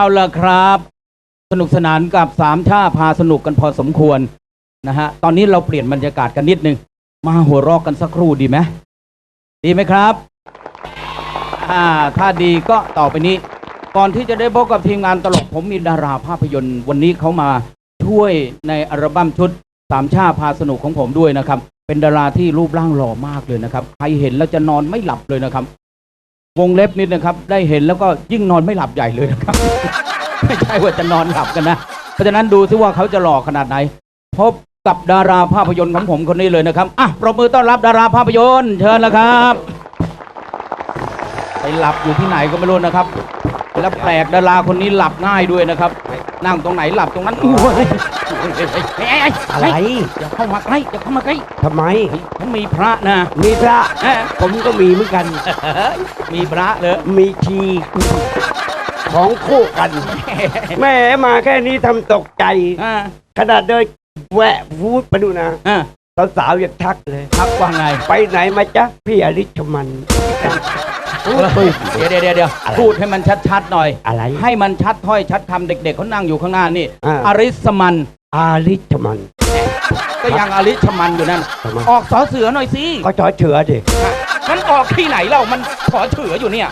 เอาละครับ สนุกสนานกับสามชาพาสนุกกันพอสมควรนะฮะตอนนี้เราเปลี่ยนบรรยากาศกันนิดนึง มาหัวเราะกันสักครู่ดีไหมดีไหมครับอ่าถ้าดีก็ต่อไปนี้ ก่อนที่จะได้พบกับทีมงานตลกผมมีดาราภาพยนตร์ วันนี้เขามาช่วยในอัลบั้มชุดสามชาพาสนุกของผมด้วยนะครับ เป็นดาราที่รูปร่างหล่อมากเลยนะครับ ใครเห็นแล้วจะนอนไม่หลับเลยนะครับ วงเล็บนิดนะครับ ได้เห็นแล้วก็ยิ่งนอนไม่หลับใหญ่เลยนะครับ ไม่ใช่ว่าจะนอนหลับกันนะ เพราะฉะนั้นดูซิว่าเขาจะหล่อขนาดไหน พบกับดาราภาพยนตร์ของผมคนนี้เลยนะครับ อะปรบมือต้อนรับดาราภาพยนตร์เชิญแล้วครับ ไปหลับอยู่ที่ไหนก็ไม่รู้นะครับแล้วแปลกดาราคนนี้หลับง่ายด้วยนะครับ นั่งตรงไหนหลับตรงนั้นโอ้ยไอ้ไอ้อะไร อย่าเข้ามาใกล้อย่าเข้ามาใกล้ทำไมเฮ้ยผมมีพระนะมีพระ เอ๊ะผมก็มีเหมือนกัน มีพระเลยมีชีของคู่กัน แม่มาแค่นี้ทำตกใจ อ่าขนาดเดินแวะวูดไปดูนะอ่าสาวๆยังทักเลย ทักว่าไง ไปไหนมาจ๊ะพี่อริชมัน เดี๋ยวเดี๋ยวเดี๋ยวเดี๋ยวพูดให้มันชัดๆหน่อย อะไร ให้มันชัดถ้อยชัดคำเด็กๆเขานั่งอยู่ข้างหน้านี่ อ่า อริสมัน อาริชมัน ก็ยังอริชมันอยู่นั่น ทำไม ออกสอเสือหน่อยสิก็จอเฉือดิมันออกที่ไหนเล่ามันขอเฉืออยู่เนี่ย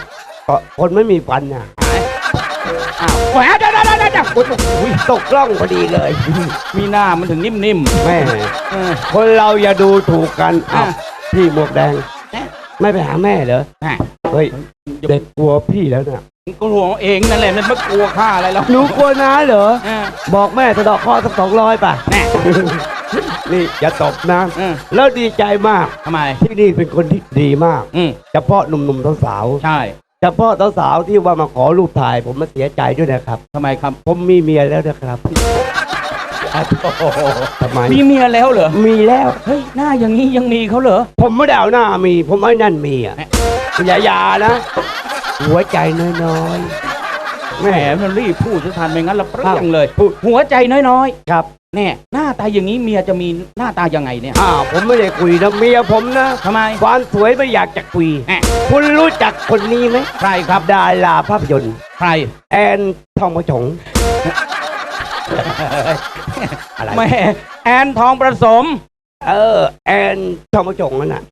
ก็คนไม่มีฟันน่ะอ้าวแหวเดี๋ยวเดี๋ยวเดี๋ยวเดี๋ยวโอ้ยตกล่องพอดีเลย มีหน้ามันถึงนิ่มแม่ ๆเออ คนเราอย่าดูถูกกันอ้าวอะ พี่หมวกแดงไม่ไปหาแม่เหรอ แม่ เฮ้ยเด็กกลัวพี่แล้วน่ะกลัวเองนั่นแหละมันไม่กลัวข้าอะไรแล้วหนูกลัวน้าเหรอ เออบอกแม่สะเดอกข้อสักสองร้อยป่ะ แน่นี่อย่าตบนะ เออแล้วดีใจมาก ทำไม ที่นี่เป็นคนที่ดีมากอืมเฉพาะหนุ่มๆสาวใช่ๆเฉพาะสาวๆที่ว่ามาขอรูปถ่าย ผมมาเสียใจด้วยนะครับ ทำไมครับ ผมมีเมียแล้วนะครับโอ้โหทำไมมีเมียแล้วเหรอ มีแล้ว เฮ้ย หน้าอย่างนี้ยังมีเขาเหรอ ผมไม่ได้เอาหน้ามี ผมไม่นั่นมีอะแหม่ อย่าอย่านะ หัวใจน้อยๆแหมมันรีบพูดจะทันไม่งั้นเราเปรี้ยงอ้าวเลยพูดหัวใจน้อยครับๆแน่หน้าตาอย่างนี้เมียจะมีหน้าตายังไงเนี่ย อ้าวผมไม่ได้คุยนะเมียผมนะทำไม ความสวยไม่อยากจะคุย แหม่ คุณรู้จักคนนี้ไหมใครครับดาราภาพยนตร์ ใคร แอนทองผสมอะไรแม่แอนทองประสม เออ แอนทองผสมนั่นน่ะ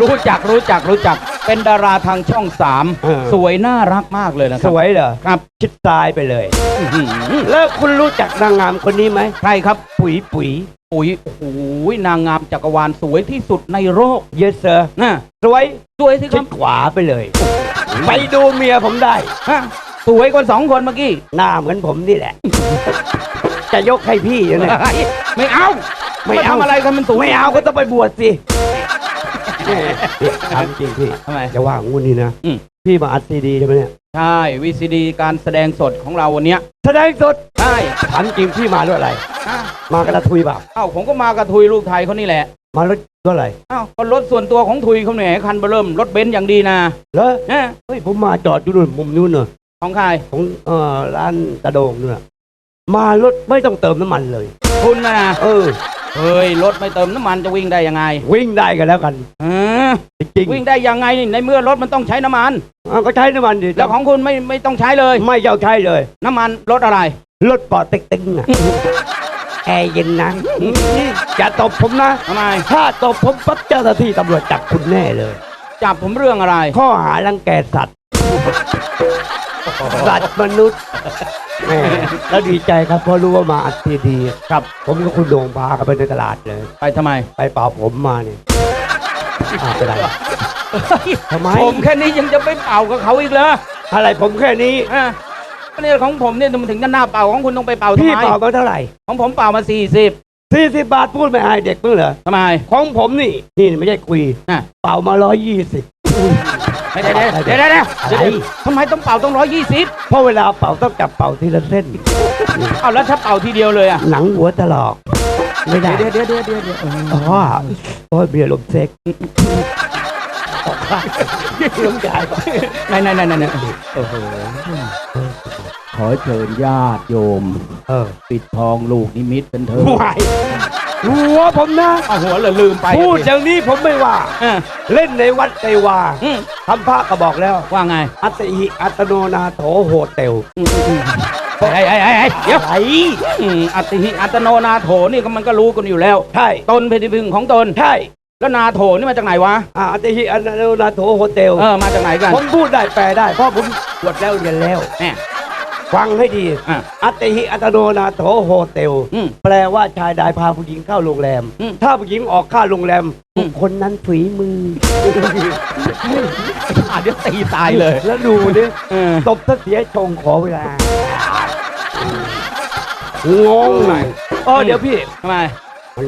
รู้จักรู้จักรู้จัก เป็นดาราทางช่องสามเออ สวยน่ารักมากเลยนะคสรับวยเหรอครับชิดตายไปเลย อื้อหือแล้วคุณรู้จักนางงามคนนี้ไหมใครครับปุ๋ยปุ๋ย ปุ๋ยโอ้โหนางงามจักรวาลสวยที่สุดในโลกเยสเซอร์น่ะสวยสวยสิคชิรับดขวาไปเลย ไปดูเมียผมได้ ฮะสวยกว่าสองคนเมื่อกี้ หน้าเหมือนผมนี่แหละ จะยกให้พี่อยู่เนี่ย ไม่เอาไม่เอา ทำอะไรกันมันสวยไม่เอาก็ต้องไปบวชสิแหม่เนี่ย ถามจริงพี่ทำไม จะว่างูนี่นะอืม พี่มาอัดซีดีใช่ไหมเนี่ยใช่วีซีดีการแสดงสดของเราวันเนี้ยแสดงสดใช่ถามจริงพี่มาด้วยอะไร อะมากระทุยเปล่าเอ้าผมก็มากระทุยลูกไทยเขานี่แหละมารถด้วยอะไรเอ้าก็รถส่วนตัวของทุยเขาเนี่ยคันเบอร์เริ่มรถเบนซ์อย่างดีนะเหรอเนี่ยเฮ้ยผมมาจอดอยู่นู่นมุมนู้นเนอะของใครของเอ่อร้านตะโดงนู่นน่ะมารถไม่ต้องเติมน้ำมันเลย คุณนะนะเออ เฮ้ยรถไม่เติมน้ำมันจะวิ่งได้ยังไงวิ่งได้กันแล้วกัน เออจริงวิ่งได้ยังไงนี่ในเมื่อรถมันต้องใช้น้ำมันๆอะก็ใช้น้ำมันดิแล้วของคุณไม่ไม่ต้องใช้เลย ไม่เอาใช้เลยน้ำมันรถอะไร รถปอเต็กตึงอะแอร์เย็นนะนี่อย่าตบผมนะทำไม ถ้าตบผมปั๊บเจ้าหน้าที่ตำรวจจับคุณแน่เลย จับผมเรื่องอะไร ข้อหารังแกสัตว์ สัตว์มนุษย์แหม่แล้วดีใจครับเพราะรู้ว่ามาอัดซีดีครับ ผมกับคุณโด่งพากันไปในตลาดเลย ไปทำไม ไปเป่าผมมาเนี่ยอ้าวเป็นไรทำไม ผมแค่นี้ยังจะไปเป่ากับเขาอีกเหรออะไรผมแค่นี้ อะก็เนี่ยของผมเนี่ยมันถึงจะหน้าเป่าของคุณต้องไปเป่าทำพี่ไมเป่ามาเท่าไหร่ของผมเป่ามาสี่สิบสี่สิบบาทพูดไม่อายเด็กมั้งเหรอ ทำไม ของผมนี่ นี่ไม่ใช่คุย อะ เป่ามาร้อยยี่สิบไม่ได้ เดี๋ยวเดี๋ยวเดี๋ยวเดี๋ยวอะไร ทำไมต้องเป่าต้องร้อยยี่สิบเพราะเวลาเป่าต้องจับเป่าทีละเส้น เอาแล้วถ้าเป่าทีเดียวเลยอะหนังหัวตลอก ไม่ได้เดี๋ยวเดี๋ยวเดี๋ยวเดี๋ยวเดี๋ยวเอออ๋อโอ้ยเบียร์ลมเซ็กลมใจไหนไหนไหนไหนไหนโอ้โหขอเชิญญาติโยม เออปิดทองลูกนิมิตเป็นเธอวาย หัวผมนะ เอาหัวเลยลืมไปพูดอย่างนี้ผมไม่ว่าเออ เล่นในวัดใจว่าอืม ทำพระก็บอกแล้ว ว่าไงอัตหิอัตโนนาโถโหเตวอืมอืมอืมไอ้ไอ้ไอ้ไอ้เดี๋ยวอะไรอืมอัติหิอัตโนนาโถนี่ก็มันก็รู้กันอยู่แล้ว ใช่ ตนเป็นที่พึ่งของตน ใช่แล้วนาโถนี่มาจากไหนวะ อ่าอัตหิอัตโนนาโถโหเตวเออ มาจากไหนกันผมพูดได้แปลได้ เพราะผมบวชแล้วเรียนแล้ว แหม่ ฟังให้ดี อะอัตหิอัตโนนาโถโหเตวอืมแปลว่าชายใดพาผู้หญิงเข้าโรงแรม อืมถ้าผู้หญิงออกค่าโรงแรมอืมคนนั้นฝีมือ อะเดี๋ยวตีตายเลย แล้วดูดิเออ ตบถ้าเสียชงขอเวลา งงหน่อยเออเดี๋ยวพี่ทำไมมัน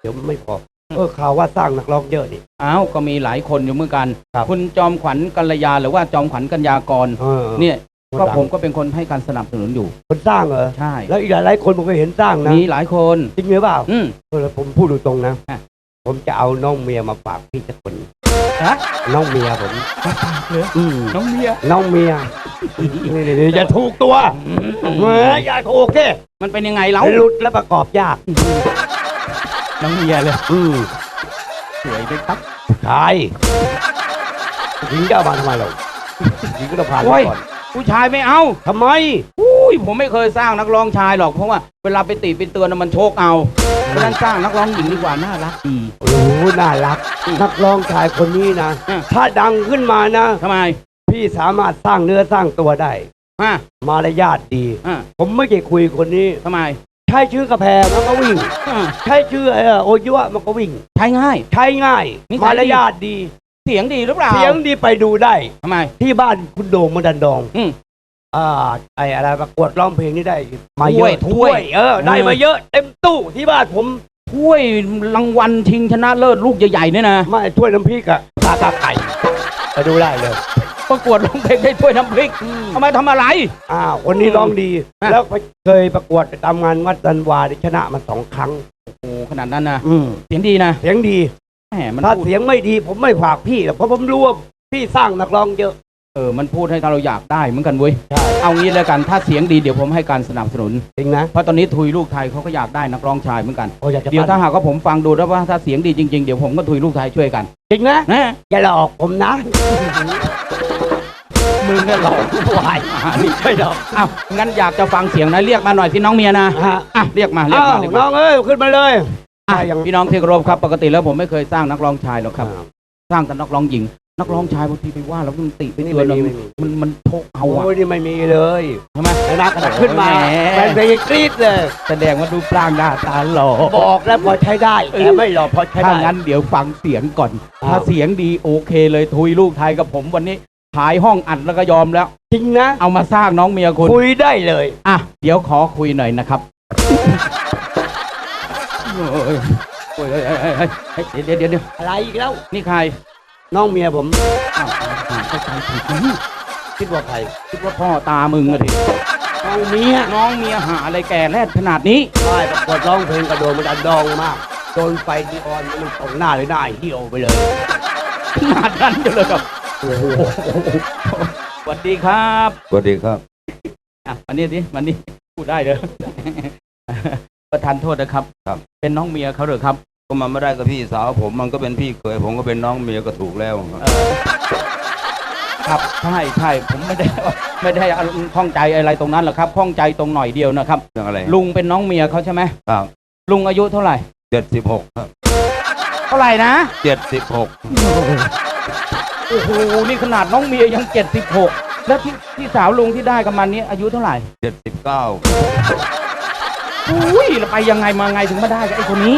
เดี๋ยวไม่พอเออข่าวว่าสร้างนักร้องเยอะนี่ อ้าวก็มีหลายคนอยู่เหมือนกันครับคุณจอมขวัญกัลยาหรือว่าจอมขวัญกัญญากร เออเนี่ยคน ก็ดังผมก็เป็นคนให้การสนับสนุนอยู่ คนสร้างเหรอ ใช่ แล้วอีกหลายๆคนผมก็เห็นสร้างนะ มีหลายคน จริงหรือเปล่า อืมเออแล้วผมพูดตรงๆนะอะผมจะเอาน้องเมียมาฝากพี่สักคนฮะน้องเมียผมอืมน้องเมีย น้องเมียนี่นี่อย่าถูกตัวแหมอย่าถูกแค่มันเป็นยังไงเล่าหลุดและประกอบยาก น้องเมียเลย อืมสวยด้วยครับใช่หญิงจะเอามาทำไมเราหญิงก็ต้องผ่านโอ้ยก่อน ผู้ชายไม่เอาทำไมอุ้ยผมไม่เคยสร้างนักร้องชายหรอกเพราะว่าเวลาไปตีไปเตือนน่ะมันโชกเอาเพราะฉะนั้นสร้างนักร้องหญิงดีกว่าน่ารักดี โอ้โหน่ารัก นักร้องชายคนนี้นะอืมถ้าดังขึ้นมานะ ทำไมพี่สามารถสร้างเนื้อสร้างตัวได้ อะมารยาทดี อะผมไม่เคยคุยคนนี้ ทำไมใช้ชื่อกระแพงมันก็วิ่ง อะใช้ชื่อเออโอยุวะมันก็วิ่ง ใช้ง่าย ใช้ง่ายนิสัยดี มารยาทดี เสียงดีหรือเปล่าเสียงดีไปดูได้ ทำไม ที่บ้านคุณโด่งมดันดองอืม อ่าไออะไรประกวดร้องเพลงนี่ได้ มาเยถ้วอะยถ้วย เออได้มาเยอะเต็มตู้ที่บ้านผมถ้วยรางวัลชิงชนะเลิศลูกใหญ่ๆเนี่ยนะไม่ถ้วยน้ำพริกอะตากาไก่ไปดูได้เลย ประกวดร้องเพลงได้ถ้วยน้ำพริกทำไมทำอะไรอ้าวคนนี้ร้องดี อะ แล้วเคยประกวดตามงานวัดดันวาได้ชนะมาสองครั้ง โอ้ขนาดนั้นนะอืมเสียงดีนะ เสียงดี แหมมันถ้าพูดเสียงไม่ดีผมไม่ฝากพี่หรอกเพราะผมรู้ว่าพี่สร้างนักร้องเยอะ เออมันพูดให้เราอยากได้เหมือนกันเว้ยใช่ เอางี้แล้วกันถ้าเสียงดีเดี๋ยวผมให้การสนับสนุน จริงนะเพราะตอนนี้ทุยลูกไทยเขาก็อยากได้นักร้องชายเหมือนกัน โอ้อยากจะเดี๋ยวปั้นถ้าหากว่าผมฟังดูแล้วว่าถ้าเสียงดีจริงๆ เดี๋ยวผมก็ทุยลูกไทยช่วยกันจริงนะนะ อย่าหลอกผมนะ มึงเนี่ยหลอกผู้วายอ่านี่ใช่หรอกอ้าวงั้นอยากจะฟังเสียงนะเรียกมาหน่อยสิน้องเมียนะฮะอะเรียกมาเรียกอ้าวมาเรียกน้มาองเอ้ยขึ้นมาเลย อะอะยัง พี่น้องที่เคารพครับปกติแล้วผมไม่เคยสร้างนักร้องชายหรอกครับ สร้างแต่นักร้องหญิง นักร้องชายบางทีไปว่าแล้วมันติไปนี่เตือนไม่เรามีไม่มี มันมันโชกเอาโอ้อะยนี่ไม่มีเลยใช่ไหมไอ้นักกระดาษขึ้นมาแหม แฟนเพลงกรี๊ดเลย แสดงว่าดูปร่างหน้าตาหล่อบอกแล้วพอใช้ได้แต่ไม่หลอกพอใช้ถ้าได้ งั้นเดี๋ยวฟังเสียงก่อน อ้าว ถ้าเสียงดีโอเคเลยทุยลูกไทยกับผมวันนี้ขายห้องอัดแล้วก็ยอมแล้ว จริงนะเอามาสร้างน้องเมียคุณคุยได้เลย อะเดี๋ยวขอคุยหน่อยนะครับ โอ้ยเอ้ยเอ้ยเอ้ยเอ้ยเดี๋ยวเดี๋ยวเดี๋ยวอะไรอีกแล้ว นี่ใครน้องเมียผมอ้าวเข้าใจผิดอื้อคิดว่าใครคิดว่าพ่อตามึงอะดิน้องเมียน้องเมียหาอะไรแก่แรดขนาดนี้ได้ประกวดร้องเพลงกระโดดมันดันดองมากโดนไฟดีออนมันตรงหน้าเลยหน้าเหี่ยวไปเลยขนาดนั้นอยู่เลยครับโอ้โหสวัสดีครับสวัสดีครับอะวันนี้ดิวันนี้พูดได้เลย ประทานโทษนะครับ ครับ เป็นน้องเมียเขาเหรอครับ ก็มันไม่ได้กับพี่สาวผมมันก็เป็นพี่เคยผมก็เป็นน้องเมียก็ถูกแล้วครับเออครับใช่ใช่ผมไม่ได้ ไม่ได้ข้องใจอะไรตรงนั้นหรอกครับข้องใจตรงหน่อยเดียวนะครับ เรื่องอะไรลุงเป็นน้องเมียเขาใช่ไหมครับลุงอายุเท่าไหร่ เจ็ดสิบหกครับเท่าไหร่นะ เจ็ดสิบหกโอ้โห นี่ขนาดน้องเมียยังเจ็ดสิบหกแล้วที่ที่สาวลุงที่ได้กับมันนี้อายุเท่าไหร่ เจ็ดสิบเก้า อุ้ยแล้วไปยังไงมาไงถึงมาได้กับไอ้คนนี้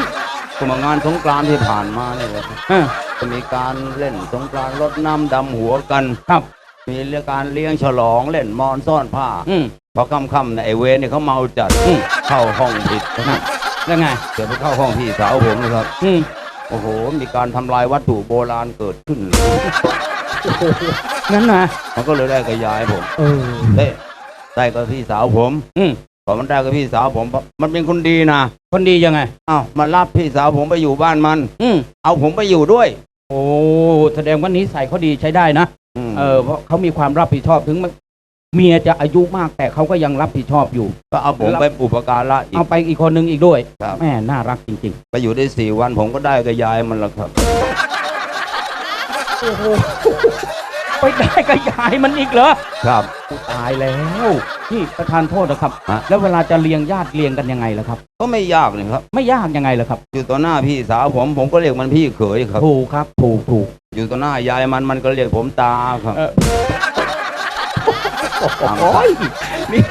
ก็มางานสงกรานต์ที่ผ่านมาเนี่ยครับเออจะมีการเล่นสงกรานต์รดน้ำดำหัวกัน ครับ มีเรื่องการเลี้ยงฉลองเล่นมอนซ่อนผ้าอืมพอค่ำๆเนี่ยไอเวรเนี่ยเขาเมาจัดอืมเข้าห้องผิดนะครับแล้วไงเดี๋ยวไปเข้าห้องพี่สาวผมนะครับ อืมโอ้โห มีการทำลายวัตถุโบราณเกิดขึ้น งั้นนะมันก็เลยได้กับยายผมเออได้ได้กับพี่สาวผม อืม พอมันได้กับพี่สาวผมปั๊บมันเป็นคนดีนะ คนดียังไง อ้าวมารับพี่สาวผมไปอยู่บ้านมัน อืมเอาผมไปอยู่ด้วย โอ้แสดงว่านิสัยเขาดีใช้ได้นะมเออเพราะเขามีความรับผิดชอบถึงไม่เมียจะอายุมากแต่เขาก็ยังรับผิดชอบอยู่ ก็เอาผมไปอุปการะอีก เอาไปอีกคนนึงอีกด้วยครับ แม่น่ารักจริงไปอยู่ได้สี่วันผมก็ได้กับยายมันแล้วครับ ๆโอ้โห ไปได้กับยายมันอีกเหรอครับตายแล้วนี่ประธานโทษนะครับ ฮะ แล้วเวลาจะเลี้ยงญาติเลี้ยงกันยังไงล่ะครับ ก็ไม่ยากนี่ครับ ไม่ยากยังไงล่ะครับอยู่ต่อหน้าพี่สาวผมผมก็เรียกมันพี่เขยครับ ถูกครับถูกถูกอยู่ต่อหน้ายายมันมันก็เรียกผมตาครับเออโอ้ยนี่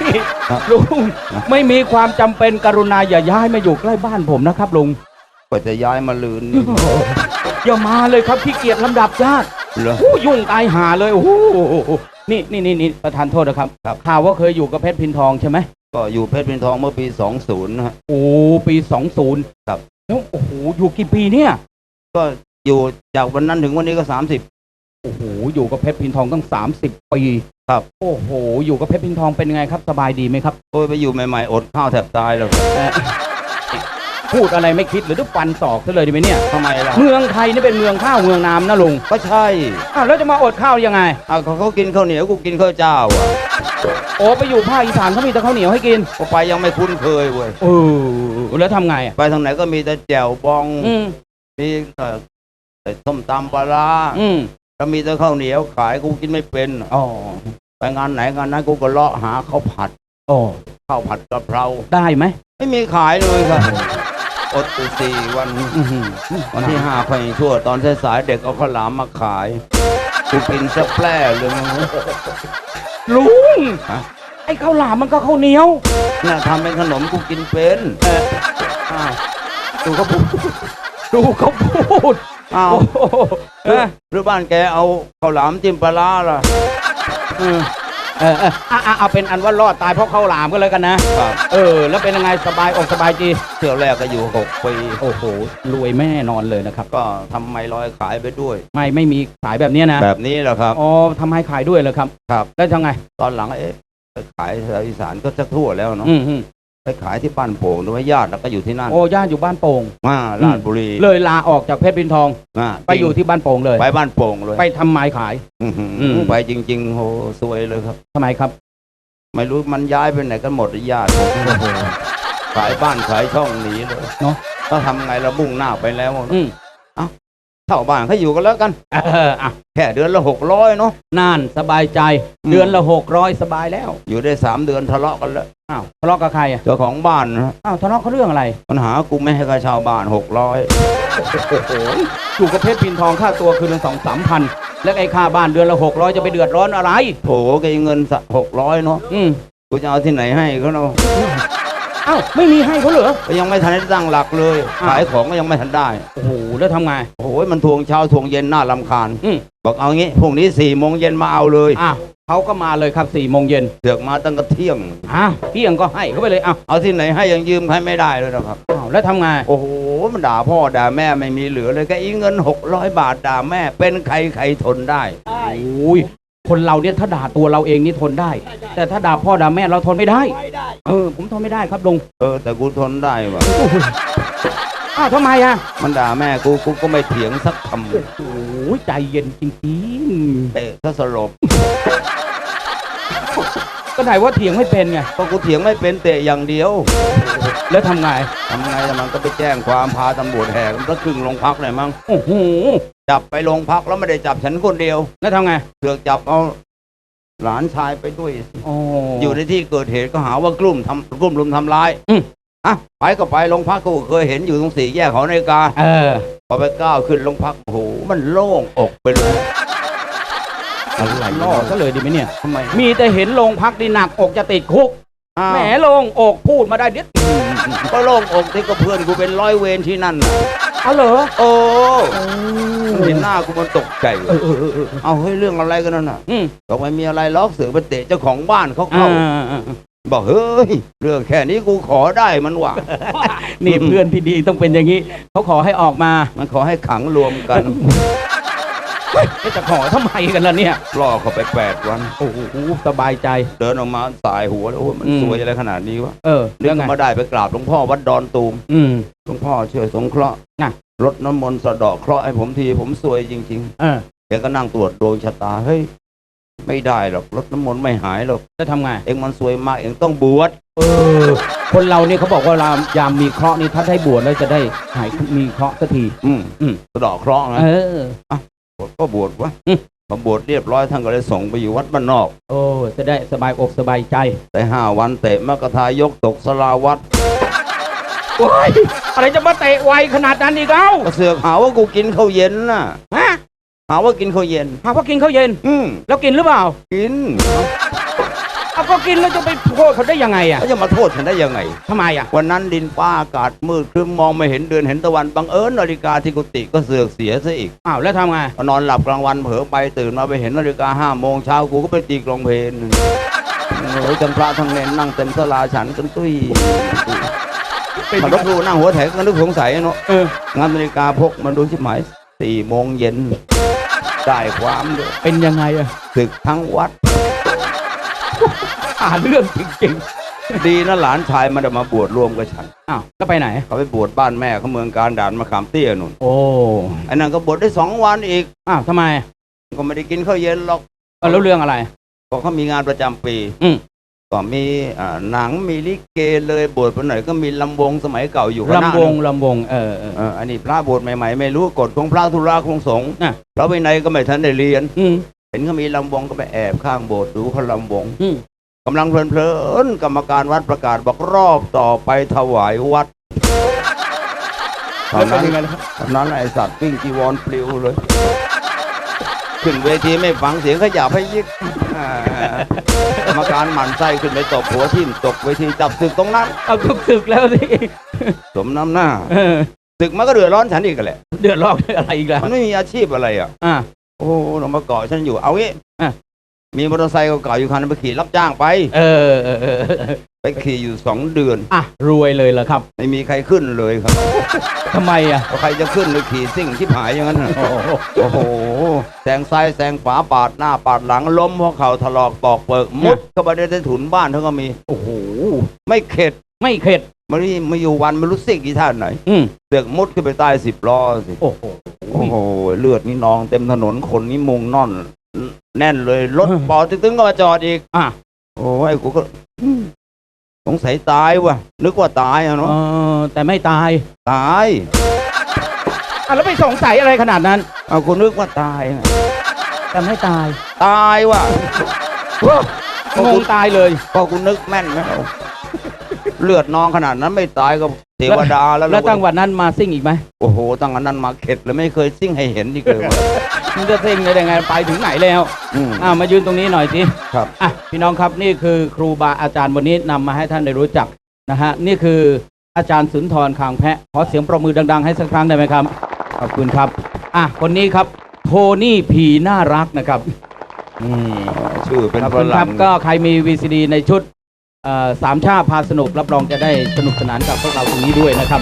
ครับลุงไม่มีความจำเป็นกรุณาอย่าย้ายมาอยู่ใกล้บ้านผมนะครับลุงก็จะย้ายมาลืนนี่อย่ามาเลยครับขี้เกียจลำดับญาติ เหรอ โอ้ยุ่งตายหาเลยโอ้โหนี่นี่นี่นี่ประธานโทษนะครับครับ ข่าวว่าเคยอยู่กับเพชรพินทองใช่ไหมก็อยู่เพชรพินทองเมื่อปีสองศูนย์นะฮะ โอ้ปีสองศูนย์ครับ แล้วโอ้โหอยู่กี่ปีเนี่ยก็อยู่จากวันนั้นถึงวันนี้ก็สามสิบโอ้โหอยู่กับเพชรพินทองตั้งสามสิบปีครับ โอ้โหอยู่กับเพชรพินทองเป็นไงครับสบายดีไหมครับ โอ้ยไปอยู่ใหม่ๆ อดข้าวแทบตายแล้วครับ เอ่อ พูดอะไรไม่คิดหรือต้องฟันศอกซะเลยดีไหมเนี่ย ทำไมล่ะเมืองไทยนี่เป็นเมืองข้าวเมืองน้ำนะลุงก็ใช่อ้าวแล้วจะมาอดข้าวยังไงอะเขาเขากินข้าวเหนียวกูกินข้าวเจ้าอะโอ้ไปอยู่ภาคอีสานเขามีแต่ข้าวเหนียวให้กินก็ไปยังไม่คุ้นเคยเว้ยเออแล้วทำไงอะไปทางไหนก็มีแต่แจ่วบองอืมมีเอ่อแต่ส้มตำปลาร้าอืมแล้วมีแต่ข้าวเหนียวขายกูกินไม่เป็นอ๋อไปงานไหนงานนั้นกูก็เลาะหาข้าวผัดอ๋อข้าวผัดกะเพราได้ไหมไม่มีขายเลยครับ อดอยู่สี่วันอื้อหือวันที่ห้าค่อยชั่วตอนสายๆเด็กเอาข้าวหลามมาขายกูกินสักแปร่เลยมึงลุงฮะไอ้ข้าวหลามมันก็ข้าวเหนียวน่ะทำเป็นขนมกูกินเป็นเอออ้าวดูเขาพูดดูเขาพูดอ้าวโอ้โหเออหรือบ้านแกเอาข้าวหลามจิ้มปลาร้าล่ะ เออเออเอออะอะเอาเป็นอันว่ารอดตายเพราะเข้าวหลามก็เลยกันนะ ครับ เออ แล้วเป็นยังไงสบายอกสบายจีเที่ยวแรกก็อยู่หกปีโอ้โหรวยแม่นอนเลยนะครับ ก็ทำไมลอยขายไปด้วย ไม่ไม่มีขายแบบเนี้ยนะแบบนี้แหละครับ อ๋อทำให้ขายด้วยเหรอครับ ครับ แล้วทำไง ตอนหลังเอ๊ะไปขายแถวอีสานก็จะทั่วแล้วเนาะอืมอืม ไปขายที่บ้านโป่งด้วยญาติแล้วก็อยู่ที่นั่นโอ้ย่าอยู่บ้านโป่งมาลาดบุรีเลยลาออกจากเพชรบินทองอ่าไปอยู่ที่บ้านโป่งเลย ไปบ้านโป่งเลย ไปทำไม้ขายอื้อหืออืมไปจริง ๆโหสวยเลยครับทำไมครับ ไม่รู้มันย้ายไปไหนกันหมดญาติผมขายบ้านขายช่องหนีเลยเนอะก็ทำไงเรามุ่งหน้าไปแล้วอืมเช่าบ้านเขาอยู่กันแล้วกัน เอออะแค่เดือนละหกร้อยเนาะน่านสบายใจอืมเดือนละหกร้อยสบายแล้ว อยู่ได้สามเดือนทะเลาะกันแล้วอ้าวทะเลาะกับใครอะเจ้าของบ้านนะอ้าวทะเลาะเขาเรื่องอะไรปัญหากูไม่ให้ค่าเช่าบ้านหกร้อยอยู่กับเพชรพินทองค่าตัวคืนละสองสามพันแล้วไอ้ค่าบ้านเดือนละหกร้อยจะไปเดือดร้อนอะไรโถแกเงินหกร้อยเนาะอืมกูจะเอาที่ไหนให้เขาเนาะ อ้าวไม่มีให้เขาเหรอก็ยังไม่ทันได้ตั้งหลักเลยอ้าวขายของก็ยังไม่ทันได้ โอ้โหแล้วทำไง โอ้ยมันทวงเช้าทวงเย็นน่าลำคาญ อืมบอกเอางี้พรุ่งนี้สี่โมงเย็นมาเอาเลยอ้าวเขาก็มาเลยครับสี่โมงเย็นเสือกมาตั้งแต่เที่ยงอ้าวเที่ยงก็ให้เขาไปเลยอ้าวเอาที่ไหนให้ยังยืมใครไม่ได้เลยนะครับ อ้าวแล้วทำไง โอ้โห มันด่าพ่อด่าแม่ไม่มีเหลือเลยแกอีเงินหกร้อยบาทด่าแม่ เป็นใครใครทนได้ โอ้ย คนเราเนี่ยถ้าด่าตัวเราเองนี่ทนได้ แต่ถ้าด่าพ่อด่าแม่เราทนไม่ได้ เออ ผมทนไม่ได้ครับลุงเออแต่กูทนได้ว่ะอ้าวทำไมอะมันด่าแม่กูกูก็ไม่เถียงสักคโอ้ยใจเย็นจริงำเตะถ้าสลบๆก็ไหนว่าเถียงไม่เป็นไงก็กูเถียงไม่เป็นเตะอย่างเดียวแล้วทำไงทำไงล่ะมันก็ไปแจ้งความพาตำรวจแหกมันก็ครึ่งโรงพักเลยมั้ง โอ้โห จับไปโรงพักแล้วไม่ได้จับฉันคนเดียว แล้วทำไงเสือกจับเอาหลานชายไปด้วย โอ้อยู่ในที่เกิดเหตุก็หาว่ากลุ่มทำกลุ่มลุมทำร้ายอืมอะไปก็ไปโรงพักกูเคยเห็นอยู่ตรงสี่แยกหอนาฬิกาเออ พอไปก้าวขึ้นโรงพักโอ้โหมันโล่งอกไปเลยอะไรล่อซะเลยดีไหมเนี่ย ทำไม มีแต่เห็นโรงพักดีหนักอกจะติดคุกอ้าว แหมโรงอกพูดมาได้เด็ดก็โล่งอกที่ก็เพื่อนกูเป็นร้อยเวรที่นั่นน่ะอ๋อเหรอโอ้มันเห็นหน้ากูมันตกใจเออเออเออเออเอาเฮ้ยเรื่องอะไรกันนั่นน่ะอืมบอกไม่มีอะไรล็อกเสือไปเตะเจ้าของบ้านเขาอ่าเข้าอ่าอ่าบอกเฮ้ย เรื่องแค่นี้กูขอได้มันว่ะนี่เพื่อนที่ดีต้องเป็นอย่างนี้เขาขอให้ออกมา มันขอให้ขังรวมกัน แล้วจะขอทำไมกันล่ะเนี่ย ล่อเขาไปแปดวัน โอ้โหสบายใจ เดินออกมาสายหัวแล้วโอ้ยมันอืม สวยอะไรขนาดนี้วะเออเรื่เรื่อองงไงมาได้ไปกราบหลวงพ่อวัดดอนตูมอืม หลวงพ่อช่วยสงเคราะห์น่ะ รดน้ำมนต์สะเดาะเคราะห์ให้ผมทีผมสวยจริงเออๆแกก็นั่งตรวจดวงชะตาเฮ้ยไม่ได้หรอกรถน้ำมนต์ไม่หายหรอกจะทำไงเองมันสวยมากเองต้องบวชเออ คนเรานี่เขาบอกว่าเวลายามมีเคราะห์นี่ถ้าได้บวชแล้วจะได้หายมีเคราะห์สักที อืมอืมสะเดอกเคราะห์นะเออบ วชก็บวชวะอืมพอบวชเรียบร้อยท่านก็เลยส่งไปอยู่วัดบ้านนอก โอ้จะได้สบายอกสบายใจ แต่ห้าวันเตะมกทายกตกสลาวัดว้ายอะไรจะมาเตะไวขนาดนั้นอีกเอ้าก็เสือกหาว่ากูกินข้าวเย็นน่ะฮะหาว่ากินข้าวเย็นหากว่ากินข้าวเย็น อืมแล้วกินหรือเปล่า กิน เอาก็กินแล้วจะไปโทษเขาได้ยังไงอะแล้วจะมาโทษฉันได้ยังไง ทำไมอะ วันนั้นดินฟ้าอากาศมืดครึ้มมองไม่เห็นเดือนเห็นตะวันบังเอิญนาฬิกาที่กุฏิก็เสือกเสียซะอีกอ้าวแล้วทำไง พอนอนหลับกลางวันเผลอไปตื่นมาไปเห็นนาฬิกาห้าโมงเช้ากูก็ไปตีกลองเพลนโอ้ยจำพระทั้งเนนนั่งเต็มสลาฉันกันตุ้ยมาลบดูนั่งหัวแถวกันนึกสงสัยเนาะเออ งานนาฬิกาพกมาดูชิบหมายสี่โมงเย็นได้ความด้วยเป็นยังไงอะ ศึกทั้งวัด หาเรื่องจริงดีนะหลานชายมันได้มาบวชรวมกับฉัน ๆอ้าวแล้วไปไหน เขาไปบวชบ้านแม่เขาเมืองการด่านมะขามเตี้ยนุ่นโอ้ไอ้นั่นก็บวชได้สองวันอีก อ้าวทำไมก็ไม่ได้กินข้าวเย็นหรอกเอาแล้วเรื่องอะไรก็เขามีงานประจำปีอืม ก็มีอ่าหนังมีลิเกเลยบวชไปหน่อยก็มีลำวงสมัยเก่าอยู่คณะลำวงหนึ่ลำวง เออเออ เอออันนี้พระบวชใหม่ๆ ไม่รู้กฎของพระธุระของสงฆ์น่ะ พระวินัยก็ไม่ทันได้เรียน อืมเห็นเขามีลำวงก็ไปแอบข้างโบสถ์ดูเขาลำวง อืม กำลังเพลินๆกรรมการวัดประกาศบอกรอบต่อไปถวายวัดตอนนั้นแล้วเป็นยังไงล่ะครับตอนนั้นไอสัตว์วิ่งจีวรปลิวเลย ขึ้นเวทีไม่ฟังเสียงขยับให้ยิกอ่ากรรมการหมั่นไส้ขึ้นไปตบหัวทิ่มตกเวทีจับศึกตรงนั้นเอาศึกๆแล้วสิสมน้ำหน้าเออศึกมันก็เดือดร้อนฉันอีกแหละ เดือดร้อนอะไรอีกแล้วมันไม่มีอาชีพอะไรอะ อ่าโอ้หลวงมาเกาะฉันอยู่เอางี้อะ มีมอเตอร์ไซค์เก่าๆอยู่คันนึงไปขี่รับจ้างไปเออเออเออเออไปขี่อยู่สองเดือน อะ รวยเลยเหรอครับไม่มีใครขึ้นเลยครับทำไมอะ แล้วใครจะขึ้นเลยขี่ซิ่งที่ผายอย่างนั้นน่ะโอ้โห โอ้โหแซงซ้ายแซงขวาปาดหน้าปาดหลังล้มหัวเข่าถลอกปอกเปิกมุดเข้าไปในใต้ถุนบ้านเขาก็มี โอ้โห ไม่เข็ดไม่เข็ดมานี่มาอยู่วันไม่รู้สิกกี่ท่านไหนอืมเสือกมุดขึ้นไปใต้สิบล้อสิ โอ้โห โอ้โห เลือดนี่นองเต็มถนนคนนี่มุงน่อน แน่นเลยรถอืมปอตึ้งๆก็มาจอดอีก อะโอ้ยกูก็อืมสงสัยตายว่ะ นึกว่าตายอะเอเนาะอแต่ไม่ตายตายอะแล้วไปสงสัยอะไรขนาดนั้น เอากูนึกว่าตายไงแต่ไม่ตายตายว่ะงงตายเลย พอกูนึกแม่นไหม เอาเลือดนองขนาดนั้นไม่ตายก็เทวดาแล้วแล้วตั้งวันนั้นมาซิ่งอีกไหมโอ้โหตั้งอันนั้นมาเข็ดเลยไม่เคยซิ่งให้เห็นอีกเลยว่ะมันจะซิ่งได้ยังไงไปถึงไหนแล้วอืมอ่ามายืนตรงนี้หน่อยสิครับอะพี่น้องครับนี่คือครูบาอาจารย์วันนี้นำมาให้ท่านได้รู้จักนะฮะนี่คืออาจารย์สุนทรคางแพะขอเสียงประมือดัง ๆ ให้สักครั้งได้ไหมครับขอบคุณครับอะคนนี้ครับโทนี่ผีน่ารักนะครับนี่ชื่อเป็นขอบฝคุณครั่รับงก็ใครมี VCD ในชุดเอ่อ สามชาพาสนุกรับรองจะได้สนุกสนานกับพวกเราตรงนี้ด้วยนะครับ